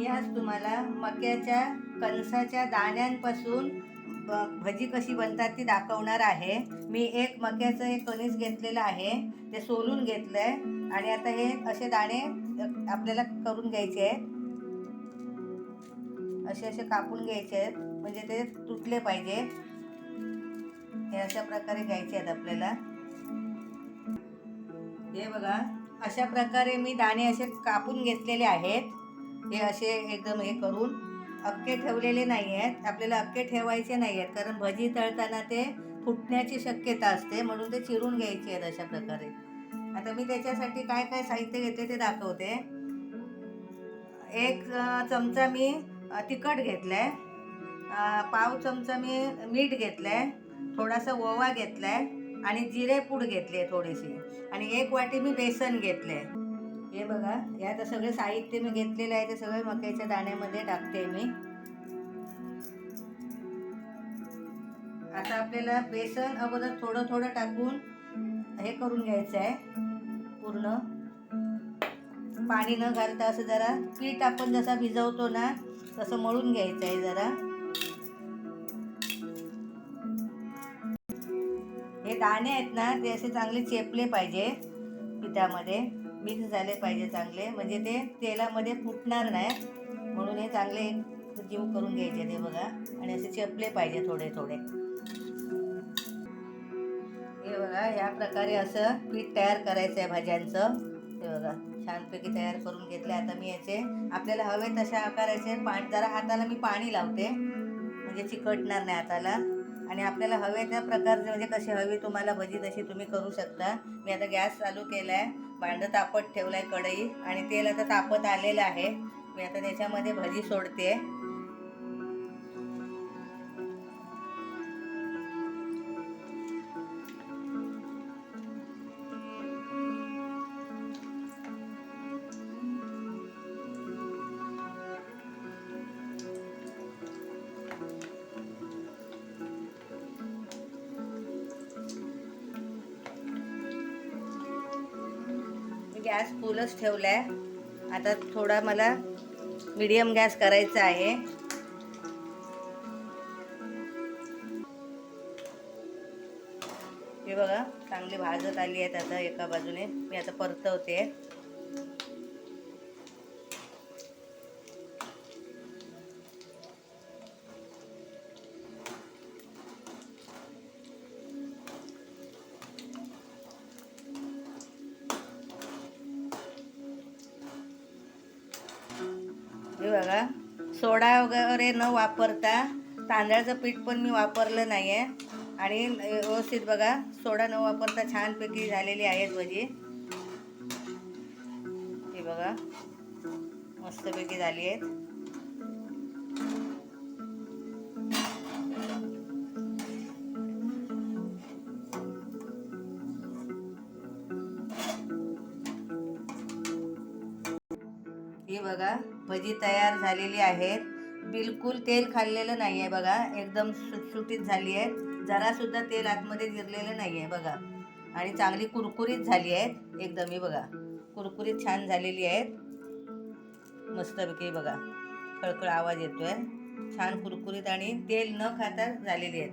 मी आज तुम्हाला मक्याच्या कणसाच्या दाण्यांपासून भजी कशी बनतात ती दाखवणार आहे. मी एक मक्याचं एक कणीस घेतलेलं आहे. ते सोलून घेतलं आहे आणि आता हे असे दाणे आपल्याला करून घ्यायचे आहेत. असे असे कापून घ्यायचे आहेत. म्हणजे ते तुटले पाहिजे. हे अशा प्रकारे घ्यायचे आहेत आपल्याला. हे बघा अशा प्रकारे मी दाणे असे कापून घेतलेले आहेत. हे असे एकदम हे करून अक्के ठेवलेले नाही आहेत. आपल्याला अक्के ठेवायचे नाही आहेत. कारण भजी तळताना ते फुटण्याची शक्यता असते. म्हणून ते चिरून घ्यायचे आहेत अशा प्रकारे. आता मी त्याच्यासाठी काय काय साहित्य घेते ते दाखवते. एक चमचा मी तिखट घेतलं आहे पाव चमचा मी मीठ घेतलं आहे थोडासा ओवा घेतला आहे आणि जिरेपूड घेतले थोडीशी आणि एक वाटी मी बेसन घेतलं आहे हे बघा हे आता सगळे साहित्य मी घेतलेलं आहे ते सगळे मक्याच्या दाण्यामध्ये टाकते मी. आता आपल्याला बेसन अगोदर थोडं थोडं टाकून हे करून घ्यायचं आहे पूर्ण. पाणी न घालता असं जरा पीठ आपण जसा भिजवतो ना तसं मळून घ्यायचं आहे जरा. हे दाणे आहेत ना ते असे चांगले चेपले पाहिजे पिठामध्ये. मिक्स झाले पाहिजे चांगले. म्हणजे ते तेलामध्ये फुटणार नाही. म्हणून हे चांगले जीव करून घ्यायचे ते बघा. आणि असे चपले पाहिजे थोडे थोडे. हे बघा ह्या प्रकारे असं पीठ तयार करायचं आहे भाज्यांचं. हे बघा छानपैकी तयार करून घेतले. आता मी याचे आपल्याला हवे तशा आकाराचे पाणी जरा हाताला मी पाणी लावते. म्हणजे चिकटणार नाही हाताला. आणि आपल्याला हवे त्या प्रकारचे म्हणजे कशी हवी तुम्हाला भजी तशी तुम्ही करू शकता. मी आता गॅस चालू केला आहे भांडं तापत ठेवलं आहे कढई आणि तेल आता तापत आलेलं आहे. मी आता त्याच्यामध्ये भजी सोडते. गॅस फुलच ठेवला आहे आता थोडा मला मीडियम गॅस करायचा आहे. हे बघा चांगली भाजत आली आहेत आता एका बाजूने. मी आता परतवते. बघा. सोडा वगैरे न वापरता तांदळाचं पीठ पण मी वापरलं नाही आहे आणि व्यवस्थित बघा सोडा न वापरता छानपैकी झालेली आहेत भजी. हे बघा मस्तपैकी झाली आहेत. ही बघा भजी तयार झालेली आहेत. बिलकुल तेल खाल्लेलं नाही आहे बघा एकदम सुटसुटीत झाली आहे जरासुद्धा तेल आतमध्ये जिरलेलं नाही आहे बघा. आणि चांगली कुरकुरीत झाली आहेत एकदम ही बघा. कुरकुरीत छान झालेली आहेत. मस्तपैकी बघा खळखळ आवाज येतोय. छान कुरकुरीत आणि तेल न खाता झालेली आहेत.